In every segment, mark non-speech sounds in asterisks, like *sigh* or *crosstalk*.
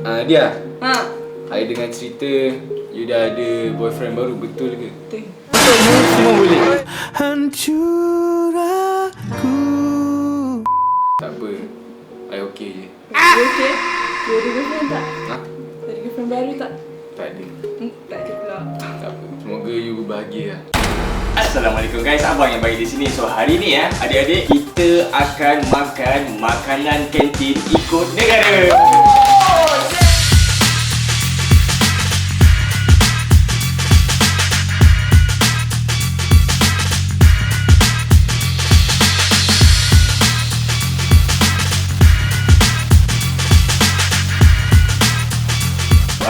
Ah dia, Ha. I dengar cerita you dah ada boyfriend baru betul ke? Betul. Semua boleh. Hancur aku Tak apa. I okey je. You okay? You ada girlfriend tak? Ha? Ada girlfriend baru tak? Tak ada. Hmm, tak ada pula. Tak apa. Semoga you berbahagia lah. Assalamualaikum guys, abang yang bagi di sini. So hari ni ya, adik-adik kita akan makan makanan kantin ikut negara.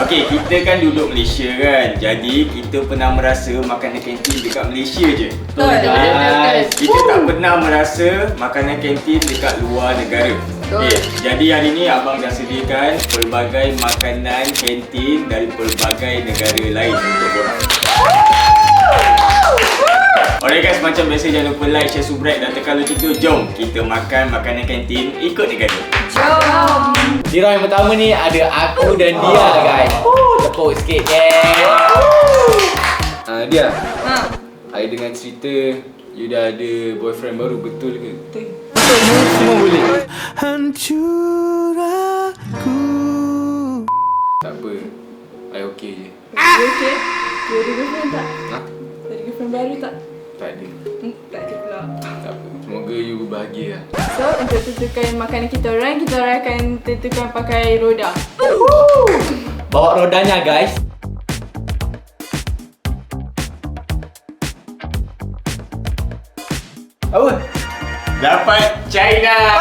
Okey, kita kan duduk Malaysia kan. Jadi kita pernah merasa makanan kantin dekat Malaysia je. Betul, betul, betul, betul. Kita tak pernah merasa makanan kantin dekat luar negara. Okay, jadi hari ni abang dah sediakan pelbagai makanan kantin dari pelbagai negara lain untuk korang. Alright guys, macam biasa jangan lupa like, share, subscribe dan tekan lonceng tu. Jom kita makan makanan kantin ikut negara. Jom. Di round yang pertama ni ada aku dan dia guys. Tepuk sikit geng. Ah dia, Ha. I dengar cerita you dah ada boyfriend baru betul ke? Betul. Semua boleh. Hancur tentukan makanan kita orang, kita orang akan tentukan pakai roda. Bawa rodanya guys. Apa? Dapat China.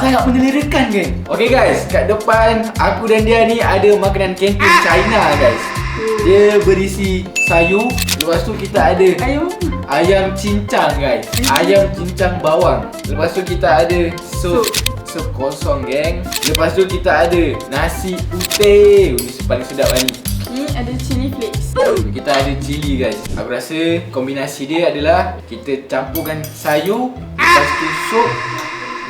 Sangat menyelerakan kan? Okay guys, kat depan aku dan dia ni ada makanan kantin China guys. Dia berisi sayur, lepas tu kita ada Ayam. ayam cincang guys. Ayam cincang bawang. Lepas tu kita ada sup sup kosong geng. Lepas tu kita ada nasi putih. Ini paling sedap kan ni. Ni ada chili flakes. Kita ada cili guys. Aku rasa kombinasi dia adalah kita campurkan sayur, lepas tu sup,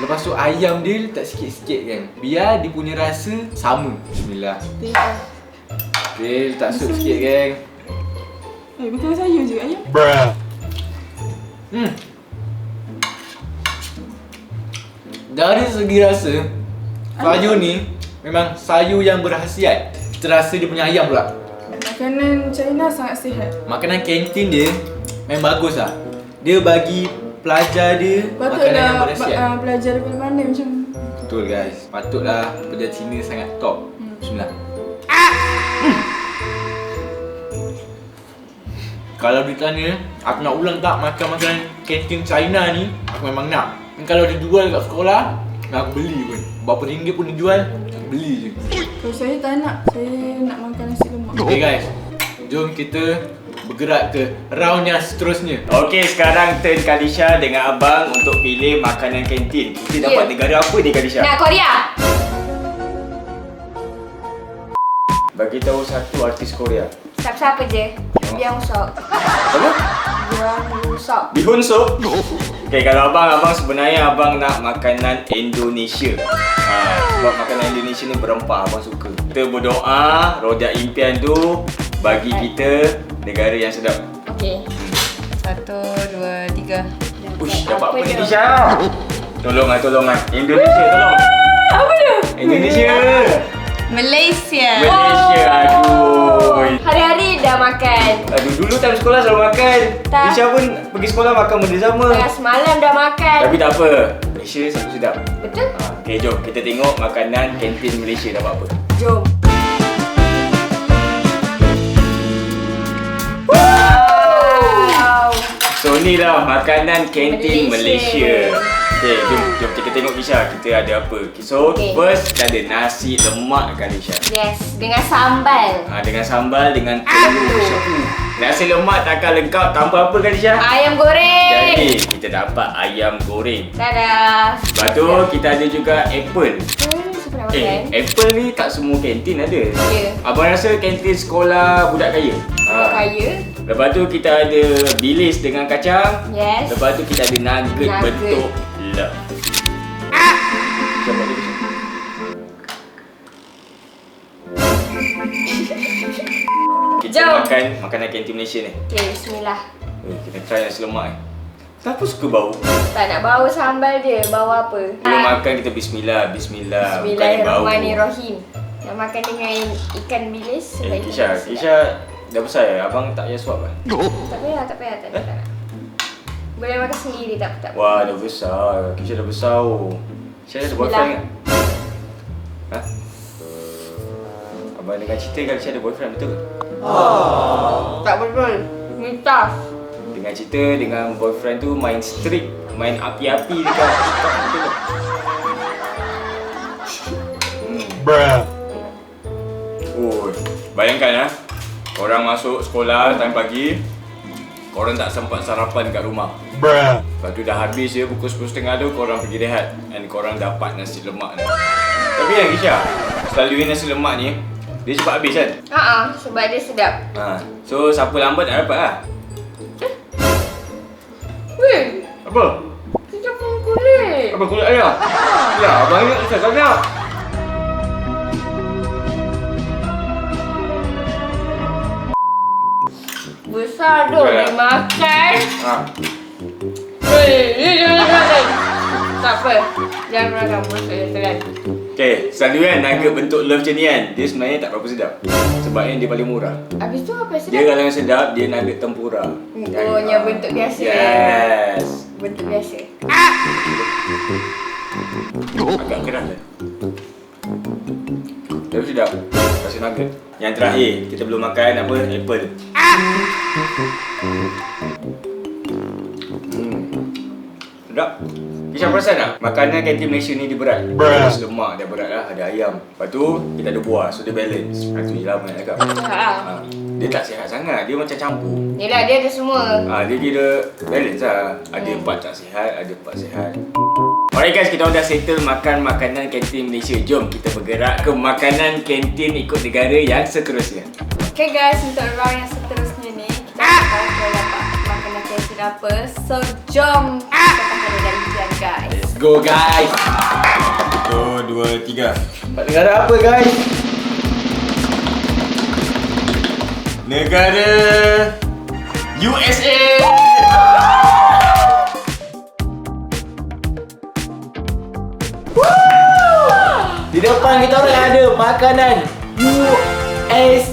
lepas tu ayam dia letak sikit-sikit kan. Biar dia punya rasa sama. Bismillah. Okay, letak sup sikit geng. Eh, bukan sayur je ayam. Hmm. Dari segi rasa, sayur ni memang sayur yang berhasiat. Terasa dia punya ayam pula. Makanan China sangat sihat. Makanan kantin dia memang bagus lah. Dia bagi pelajar dia makanan yang Patutlah uh, belajar daripada mana macam Betul guys. Patutlah pelajar Cina sangat top. Hmm. Bismillah. Hmm. Kalau ditanya, aku nak ulang tak makan makanan kantin China ni, aku memang nak. Dan kalau dia jual kat sekolah, aku beli pun. Berapa ringgit pun dia jual, aku beli je. Kalau saya tak nak, saya nak makan nasi lemak. Okay guys, jom kita bergerak ke round yang seterusnya. Okey, sekarang turn Kalisha dengan abang untuk pilih makanan kantin. Kita dapat Ya. negara apa ni Kalisha? Nak Korea. Bagi tahu satu artis Korea. Siapa-siapa je. Biar Usop. Apa? Usop. Bihun sup. Okey, kalau abang abang sebenarnya abang nak makanan Indonesia. Ha, sebab makanan Indonesia ni berempah abang suka. Kita berdoa roda impian tu bagi kita negara yang sedap. Okey. Satu, dua, tiga. Ush, dapat apa ni tu? Kisha? Tolong ah, tolong ah. Indonesia tolong. Apa dia? Indonesia. Malaysia. Malaysia. Aduh. Hari-hari dah makan. Aduh, dulu time sekolah selalu makan. Tak. Kisha pun pergi sekolah makan benda sama. Tengah semalam dah makan. Tapi tak apa. Malaysia selalu sedap. Betul? Ha, okay, jom kita tengok makanan kantin Malaysia dapat apa. Jom. So ni lah makanan kantin Malaysia. Malaysia. Okay, jom, jom kita tengok Kisha kita ada apa. So Okay. first kita ada nasi lemak kan Kisha. Yes, dengan sambal. Ha, dengan sambal dengan telur Kisha. Nasi lemak takkan lengkap tanpa apa kan Kisha? Ayam goreng. Jadi kita dapat ayam goreng. Dadah. Lepas tu kita ada juga apple. Hmm, Eh, makan. apple ni tak semua kantin ada. Ya. Abang rasa kantin sekolah budak kaya. Budak kaya. Lepas tu kita ada bilis dengan kacang. Yes. Lepas tu kita ada nugget, Nugget. bentuk love. Ah! Cuba dulu. Kita Jom. makan makanan kantin Malaysia ni. Okay, bismillah. Eh, kita try nasi lemak ni. Siapa suka bau? Tak nak bau sambal dia, bau apa? Bila Ah, makan kita bismillah, bismillah. Bismillahirrahmanirrahim. Nak makan dengan ikan bilis. Eh, Kisha, Kisha dah besar ya? Abang tak payah suap kan? sedap. Tak payah, tak payah, tak payah. tak nak. Boleh makan sendiri tak tak. Wah, dah besar. Kisha dah besar oh. Kisha ada boyfriend kan? Ha? Abang dengar cerita kan Kisha ada boyfriend betul ke? Tak betul. Mitas. Dengar cerita dengan boyfriend tu main streak, main api-api dekat TikTok betul ke? Bruh. Oh, bayangkan ah. Korang masuk sekolah time pagi, korang tak sempat sarapan kat rumah. Bruh. Lepas tu dah habis je pukul 10.30 tu korang pergi rehat and korang dapat nasi lemak ni. Tapi kan Kisha, selalunya nasi lemak ni dia cepat habis kan? Haa, sebab dia sedap. Ha. So siapa lambat tak dapat lah. Weh, Apa? kita pun kulit. Apa kulit ayam? Ya, abang ingat Kisha sangat. Besar tu, dia makan. Ha. Dia jangan makan. Tak apa, jangan makan dia telan. Okay, selalu kan nugget bentuk love macam ni kan Dia sebenarnya tak berapa sedap Sebabnya dia paling murah Habis tu apa Dia sedap? kalau yang sedap, dia nugget tempura Oh, yang bentuk biasa. Yes Bentuk biasa. Agak keras lah Tapi sedap Rasa nugget Yang terakhir Kita belum makan apa? Apple. Hmm. Sedap Kisah perasan tak? Makanan kantin Malaysia ni dia berat. Ada lemak dia berat lah Ada ayam Lepas tu Kita ada buah So dia balance Ha tu je lah nak cakap Ha. ha. Dia tak sihat sangat Dia macam campur Yelah, dia ada semua. Ah, dia kira balance lah. Ada empat tak sihat, ada empat sihat. Alright guys, kita dah settle makan makanan kantin Malaysia. Jom kita bergerak ke makanan kantin ikut negara yang seterusnya. Okay guys, untuk round yang seterusnya ni Kita nak tahu kita kantin apa So jom kita tahan dan impian guys Let's go guys. Satu, dua, tiga. Negara apa guys? Negara USA. Di depan kita orang ada makanan USA.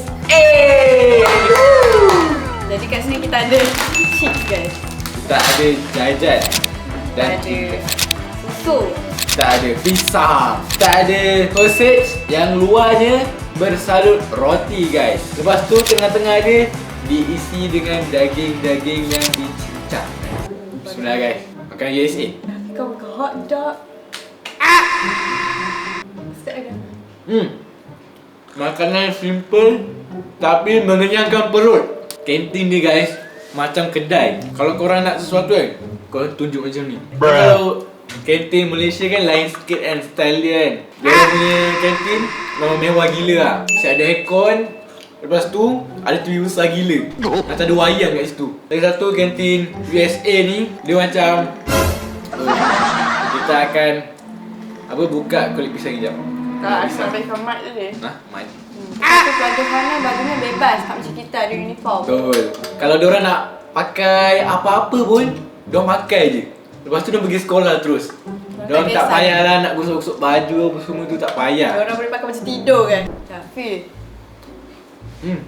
Jadi kat sini kita ada chips guys Kita ada jajan dan ada susu kita ada pizza. Kita ada sausage yang luarnya bersalut roti guys. Lepas tu tengah-tengah dia diisi dengan daging-daging yang dicincang. Bismillah guys. Makan USA. Kau makan hot dog dah Hmm. Makanan simple tapi mengenyangkan perut. Kantin ni guys macam kedai. Kalau korang nak sesuatu kan, korang tunjuk macam ni. Bruh. Kalau kantin Malaysia kan lain sikit kan style dia kan. Dia orang punya kantin memang mewah gila lah. Mesti ada aircon. Lepas tu ada TV besar gila. Macam ada wayang kat situ. Lagi satu kantin USA ni dia macam uh, kita akan apa buka kulit pisang kejap. Tak, asal pakai mat je dia Nah, mic. Lepas tu pelajar Hana bajunya bebas Tak macam kita ada uniform Betul. Kalau diorang nak pakai apa-apa pun, diorang pakai je. Lepas tu diorang pergi sekolah terus. Diorang tak kisah. payah lah nak gosok-gosok baju apa semua tu tak payah. Orang boleh pakai macam tidur kan Tapi Hmm.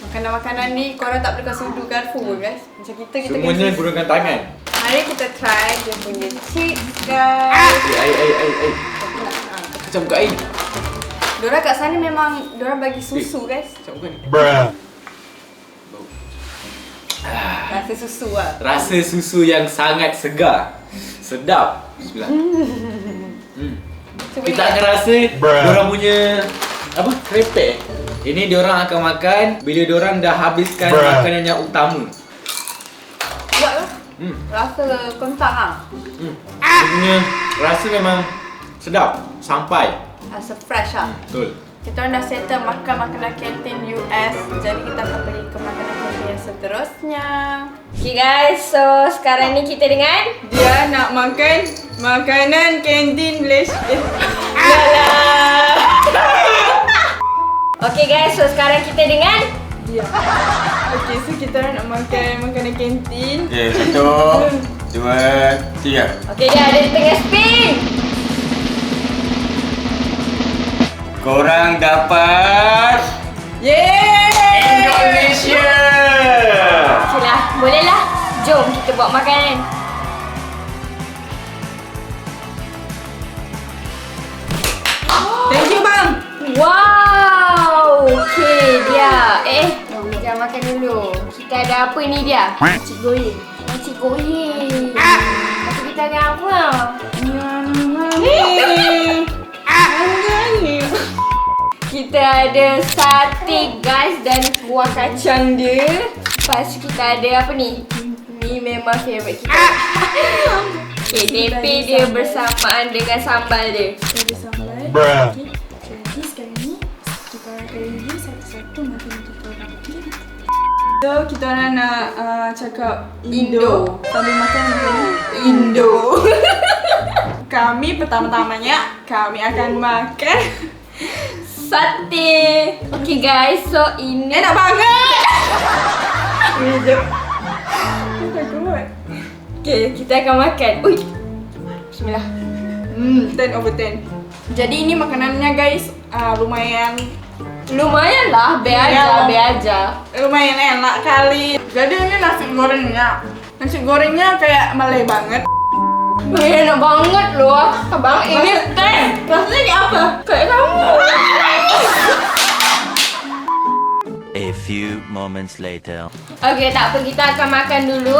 Makanan-makanan ni korang tak perlukan sudu Carrefour pun guys Macam kita kita Semuanya kena- gunakan tangan. Mari kita try dia punya chips guys Eh, air, air, air, air. Ah. Macam buka air. Diorang kat sana memang Diorang bagi susu guys Macam buka ni. Bruh. Rasa susu lah Rasa susu yang sangat segar. Sedap. Bismillah. Hmm. Cuba Kita akan rasa Bruh. diorang punya apa? Krepek. Ini diorang akan makan bila diorang dah habiskan Bruh. makanan yang utama. Buat lah Hmm. Rasa kentang ah. Hmm. Dia punya rasa memang sedap. Sampai. Rasa fresh ah. Betul. Kita orang dah settle makan makanan kantin US Jadi kita akan pergi ke makanan kantin yang seterusnya. Okay guys, so sekarang ni kita dengan Dia nak makan makanan kantin Malaysia. Eh, *laughs* Okay guys, so sekarang kita dengan Dia Okay, so kita orang nak makan makanan kantin Okay, satu, dua, tiga. Okay dia ada di tengah spin Korang dapat Yeay! Indonesia. Okay lah, boleh lah Jom kita buat makanan Thank you bang! Wow, okay dia Eh, jangan makan dulu Kita ada apa ni dia? Nasi goreng Nasi goreng Lepas tu kita ada apa? *laughs* Kita ada sate guys dan kuah kacang dia. Lepas tu kita ada apa ni? Ni memang favourite kita. Okay, tepe dia bersamaan dengan sambal dia. Ada sambal. Bruh. Okay, jadi sekarang ni kita orang akan review satu-satu makanan kita orang? So, kita orang nak uh, cakap Indo, Indo. Sambil makan dulu Indo. *laughs* Kami pertama-tamanya Kami akan makan Sate. Okay guys, so ini Enak banget. Ini Okay, kita akan makan. Ui. Bismillah. Hmm, 10 over 10 Jadi ini makanannya guys uh, Lumayan Lumayan lah, be aja, Ya. be aja. Lumayan enak kali. Jadi ini nasi gorengnya. Nasi gorengnya kayak Malay banget Eh, enak banget loh Abang, ini teh. Rasanya apa? Kayak kamu. A few moments later. Okay, tak apa, kita akan makan dulu.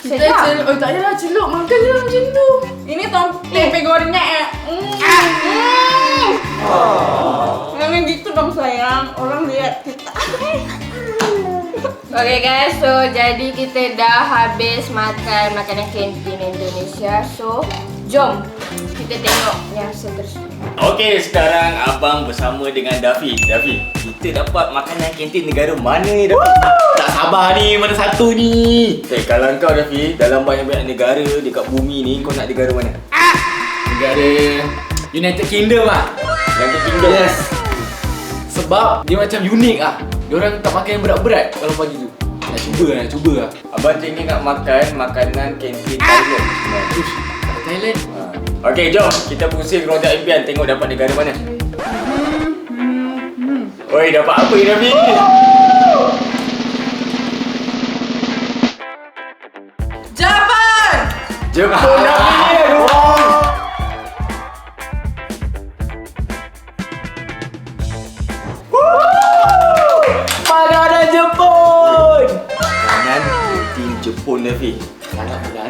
Kita oh tak payahlah celup, makan je lah macam tu. Ini tom tempe gorengnya eh. Mm. Jangan gitu dong sayang, orang lihat kita *laughs* *laughs* Okay guys, so jadi kita dah habis makan makanan kantin Indonesia So, jom kita tengok yang seterusnya Okey, sekarang abang bersama dengan Dafi. Dafi, kita dapat makanan kantin negara mana ni Dafi? Tak sabar ni mana satu ni. Eh, kalau kau Dafi, dalam banyak-banyak negara dekat bumi ni, kau nak negara mana? Negara United Kingdom ah. United Kingdom. Yes. Sebab dia macam unik ah. Dia orang tak makan yang berat-berat kalau pagi tu. Nak cuba nak cuba ah. Abang tinggi nak makan makanan kantin Thailand. Ush, kat Thailand. Ha. Okey, jom kita pusing roda impian tengok dapat negara mana. Oi, dapat apa ni? Japan! Jepun Dafi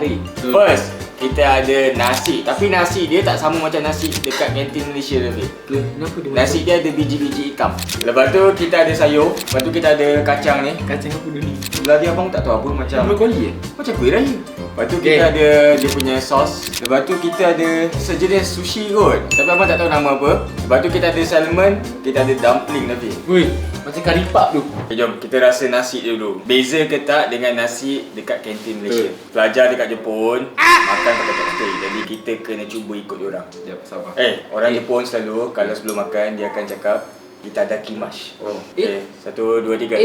Sangat menarik. First, kita ada nasi. Tapi nasi dia tak sama macam nasi dekat kantin Malaysia Dafi. Kenapa dia Nasi dia ada biji-biji ikan. Lepas tu kita ada sayur. Lepas tu kita ada kacang ni. kacang apa dulu ni? Sebelah dia abang tak tahu apa macam Brokoli eh? macam kuih raya. Lepas tu Okay. kita ada dia punya sos. Lepas tu kita ada sejenis sushi kot. Tapi abang tak tahu nama apa. Lepas tu kita ada salmon, kita ada dumpling Nafi. Woi, macam kari pap tu. Okay, jom kita rasa nasi dulu. Beza ke tak dengan nasi dekat kantin Malaysia? Pelajar dekat Jepun makan pakai cocktail. Jadi kita kena cuba ikut orang. Sekejap, sabar. Eh, orang Jepun selalu kalau sebelum makan dia akan cakap kita ada kimash. Oh. Okay, satu, dua, tiga.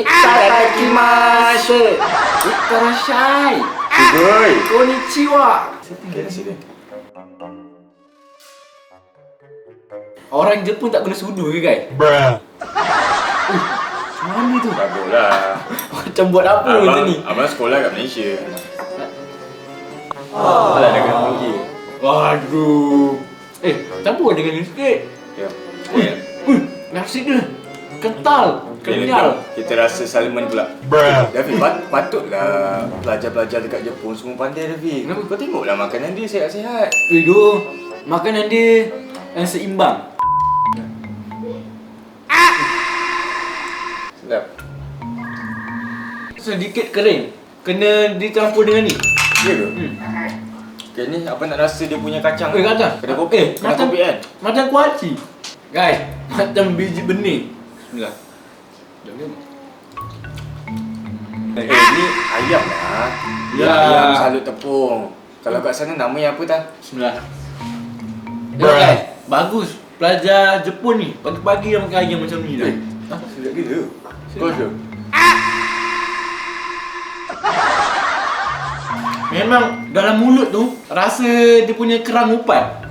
Sugoi. Konnichiwa. Orang Jepun tak guna sudu ke guys? Bruh. Mana tu? Bagus lah. Macam buat apa macam ni? abang sekolah kat Malaysia. Oh. Alah, pergi. Waduh. Eh, campur dengan ni sikit. Ya. Okay. Uh, nasi dia kental, kenyal. Kita rasa salmon pula. Bruh. Dafi, pat, patutlah pelajar-pelajar dekat Jepun semua pandai Dafi. Kenapa? Kau tengoklah makanan dia sihat-sihat. Eh, doh. Makanan dia yang seimbang. Sedap. Sedikit kering. Kena dicampur dengan ni. Ya ke? Okay ni apa nak rasa dia punya kacang Eh kacang Kedai kopi Eh Kedai macam kopi kan Macam kuaci Guys Macam biji benih Bismillah Jom Eh ni ayam lah Ya. Ayam salut tepung. Kalau kat sana namanya apa tak? Bismillah. Guys Bagus. Pelajar Jepun ni Pagi-pagi dah makan ayam macam ni dah. Eh, sedap gila. Kau tu Memang dalam mulut tu Rasa dia punya kerang upat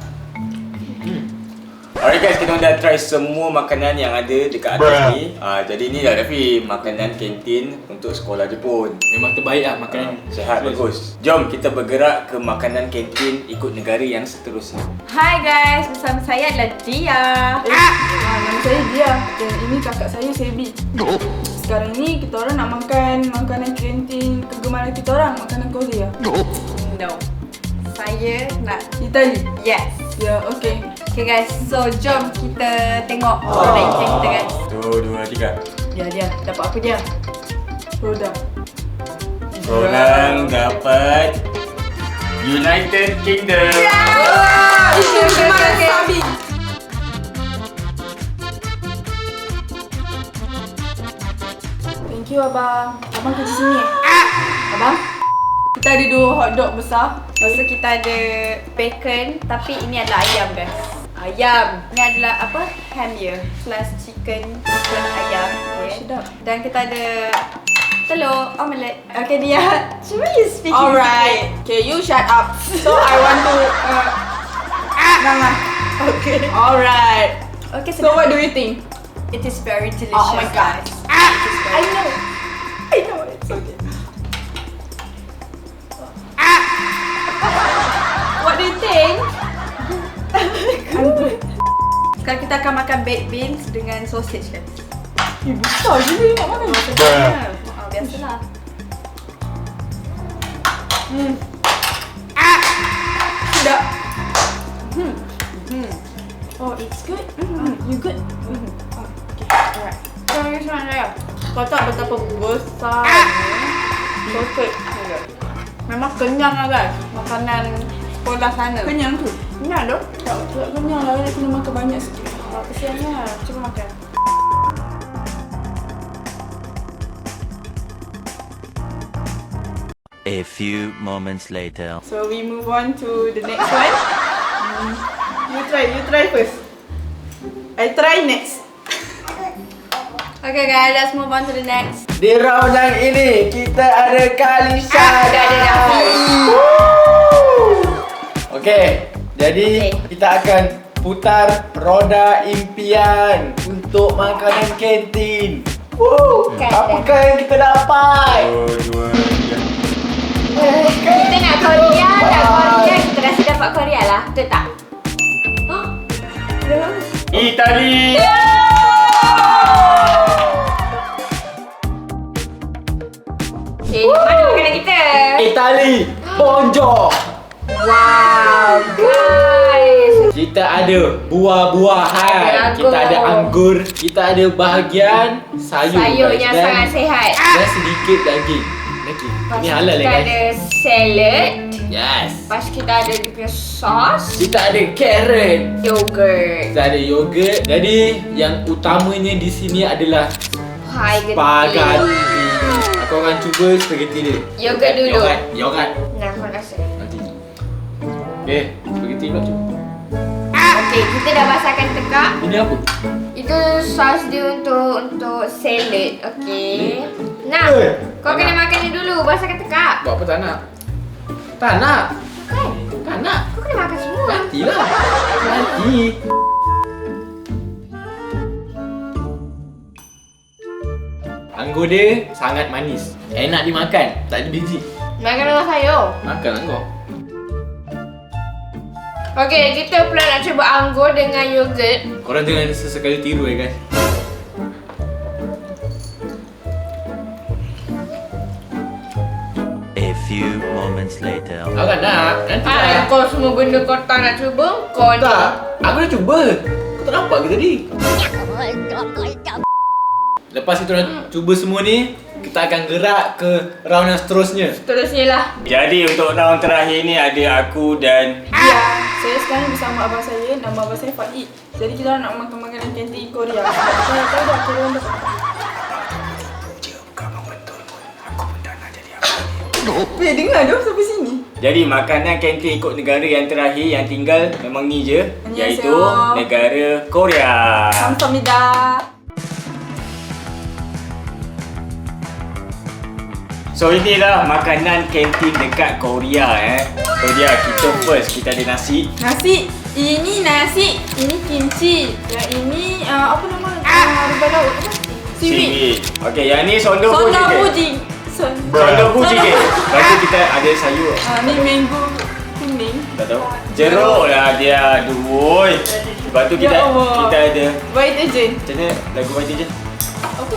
Alright guys, kita dah try semua makanan yang ada dekat atas ni uh, Jadi ni dah Rafi, makanan kantin untuk sekolah Jepun Memang terbaik lah Ah, makanan ni Sehat, bagus Jom kita bergerak ke makanan kantin ikut negara yang seterusnya Hai guys, bersama saya adalah Dia. Ah, nama saya Dia dan ini kakak saya Sebi. Sekarang ni kita orang nak makan makanan kantin kegemaran kita orang, makanan Korea. No. Saya nak Itali. Yes. Ya, okey. Okay guys, so jom kita tengok produk ikan kita guys. Satu, dua, tiga Dia dia dapat apa dia? Roda. Korang dapat United Kingdom Ini kegemaran Sabi. Thank you abang. Abang kerja sini eh? Abang? Kita ada dua hotdog besar. Lepas tu kita ada bacon tapi ini adalah ayam guys. Ayam. Ini adalah apa? Ham ya. Plus chicken plus ayam. Okay. Sedap. Dan kita ada telur omelette. Okay dia. *laughs* Cuma you speaking. Alright. Okay, you shut up. So I want to. Uh, Nana. Okay. Alright. Okay, So what do you think? It is very delicious. Oh my God. very I know. Sekarang kita akan makan baked beans dengan sausage kan? Eh, besar je ni nak makan. Oh, biasalah. Sedap. Hmm. Hmm. Oh, it's good. Mm. You good? Mm. Oh, okay. Alright. Kau ni semua saya. Kau tahu betapa besar sausage ni. Memang kenyang lah guys. Makanan sekolah sana. Kenyang tu? Kenyang tu? Tak, tak kenyang lah. Kena makan banyak sikit. Kesiannya. Cuba makan. A few moments later. So we move on to the next one. Mm. You try, you try first. I try next. Okay guys, let's move on to the next. Di round yang ini Kita ada Kalisa Ah, dah ada Rafi. Okay Jadi Okay. kita akan putar roda impian Untuk makanan kantin Woo! Okay, Apakah yang kita dapat? Satu, dua, tiga Kita nak Korea, nak Korea. Kita rasa dapat Korea lah. Betul tak? Oh, bagus. Itali Okay, mana makanan kita? Itali Bonjour Wow, guys. Kita ada buah-buahan. Kita ada anggur Kita ada bahagian sayur Sayur guys. yang Dan- sangat sihat. Dan sedikit daging Daging Lepas Ini halal kita ya guys ada salad. Yes Lepas kita ada punya sauce. Kita ada carrot Yogurt. Kita ada yogurt Jadi yang utamanya di sini adalah Spaghetti. Spaghetti Aku akan cuba spaghetti dia Yogurt dulu. Yogurt Yogurt Nah, kau rasa. Nanti Okay Spaghetti pula cuba Okay, kita dah basahkan tekak. Ini apa? Itu sos dia untuk untuk salad, okay. Nah, Eh, kau tak kena nak. makan ni dulu, basahkan tekak. Buat apa tak nak? Tak nak Kan? Tak nak Kau kena makan semua. Nantilah Nanti Anggur dia sangat manis Enak dimakan Tak ada biji Makan dengan sayur. Makan lah Okay, kita pula nak cuba anggur dengan yogurt. Korang jangan sesekali tiru ya guys A few moments later. Kau kan nak Nanti Ah, lah kau semua benda kau tak nak cuba, kau. Tak Aku dah cuba Kau tak nampak ke tadi? Lepas kita orang cuba semua ni kita akan gerak ke round yang seterusnya. Terusnya lah. Jadi untuk round terakhir ni ada aku dan Ya, saya sekarang bersama abang saya, nama abang saya Faid. Jadi kita nak makan makanan kantin Korea. Saya tahu dah korang dah Eh, dengar dong sampai sini. Jadi makanan kantin ikut negara yang terakhir yang tinggal memang ni je Annyeonghaseyo. iaitu negara Korea. Kamsahamnida. So inilah makanan kantin dekat Korea eh. Korea kita first kita ada nasi. Nasi. Ini nasi. Ini kimchi. Yang ini uh, apa nama? Ah, rupa laut. Apa? Seaweed. Okey, yang ni sondo. Son. Sondo buji ke? Sonda- Lepas tu kita ada sayur. Ah, ni mango kuning. Tak tahu. Jeruk lah dia. Aduh. Lepas tu kita Ya Allah. kita ada White agent. macam mana lagu Vitagen? Apa?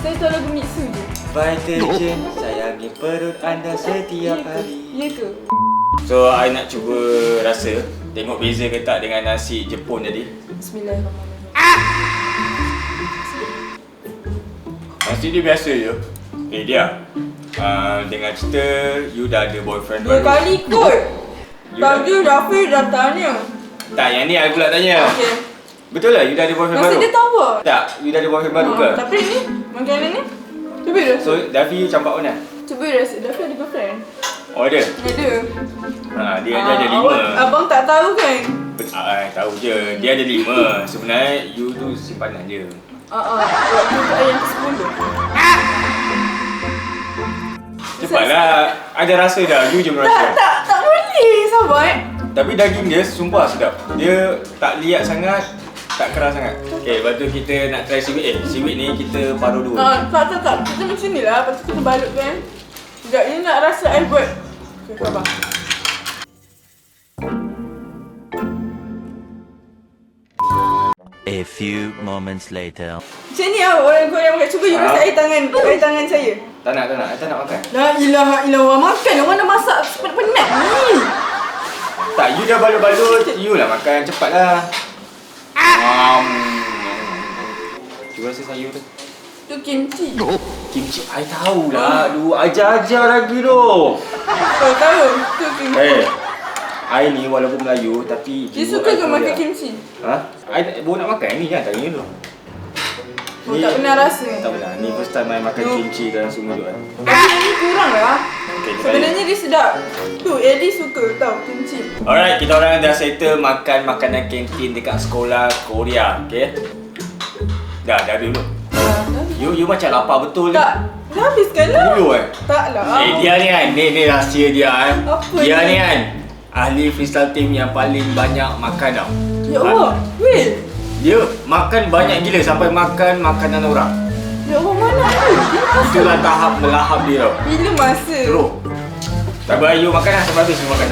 Saya tahu lagu Mitsu je. Vitagen sayangi perut anda setiap hari. Ya ke? So, I nak cuba rasa Tengok beza ke tak dengan nasi Jepun tadi Bismillahirrahmanirrahim. Nasi dia biasa je Eh dia uh, Dengan cerita You dah ada boyfriend Dua baru kali kot. You dah- Tadi Rafi dah tanya. Tak, yang ni aku nak tanya Okey. Betul lah you dah ada boyfriend Nasi baru? dia tahu tak? Tak, you dah ada boyfriend baru ke? Ah, Tapi ni, makanan ni. Cuba dia. So, Davi campak mana? Cuba dia rasa. Dafi ada girlfriend. Oh ada? Ada. Ha, dia, dia Ah, ada lima Abang tak tahu kan? Bet- ah, tahu je, dia ada lima Sebenarnya you tu simpanan je Ah, ah. Waktu tu ke sepuluh. Cepatlah, ada rasa dah, you je Tak, merasa tak, tak boleh sahabat. Tapi daging dia sumpah sedap. Dia tak liat sangat, tak keras sangat. Okay, lepas tu kita nak try seaweed. Eh, seaweed ni kita paruh dua. Ah, tak, tak, tak. Kita macam ni lah. Lepas tu kita balut kan. Sekejap, ni nak rasa I buat. Okay, sabar. A few moments later. Macam ni lah orang Korea makan. Cuba you Ah. rasa air tangan, air tangan saya. Tak nak, tak nak. Tak nak makan. La ilaha illallah. Makan orang dah masak penat-penat ni. Tak, you dah balut-balut. You lah makan. Cepatlah. Um, Cuba rasa sayur tu. Tu kimchi. Kimchi, I tahulah. Aduh, ajar-ajar lagi tu. Kau tahu? Tu kimchi. Eh, I ni walaupun Melayu tapi Dia jiwa suka ke makan kimchi? Ha? I tak- baru nak makan ni kan tanya dulu. Oh, tak pernah rasa. Tak pernah. Ni first time I makan kimchi dalam semua hidup I. Tapi ni kurang lah. Okay, Sebenarnya dia sedap. Tu, Eddie suka tau kimchi. Alright, kita orang dah settle makan makanan kantin dekat sekolah Korea, okay? Dah, dah dulu. Ah, You you macam lapar betul ni. Tak. Dah habiskan lah. Dulu eh. Tak lah. Eh dia ni kan, ni ni rahsia dia eh. Apa dia ni? ni kan ahli freestyle team yang paling banyak makan tau. Ya Allah. Weh. Dia makan banyak gila sampai makan makanan orang. Ya Allah, mana? Itulah tahap melahap dia tau. Bila masa? Teruk. Tak apa, you makan lah sampai habis makan.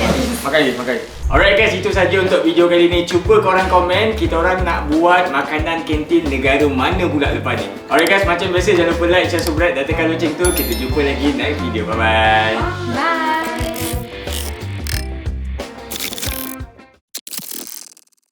Makan lagi, makan lagi. Alright guys, itu saja untuk video kali ni. Cuba korang komen kita orang nak buat makanan kantin negara mana pula lepas ni. Alright guys, macam biasa jangan lupa like, share, subscribe dan tekan loceng tu. Kita jumpa lagi next video. Bye bye. Bye.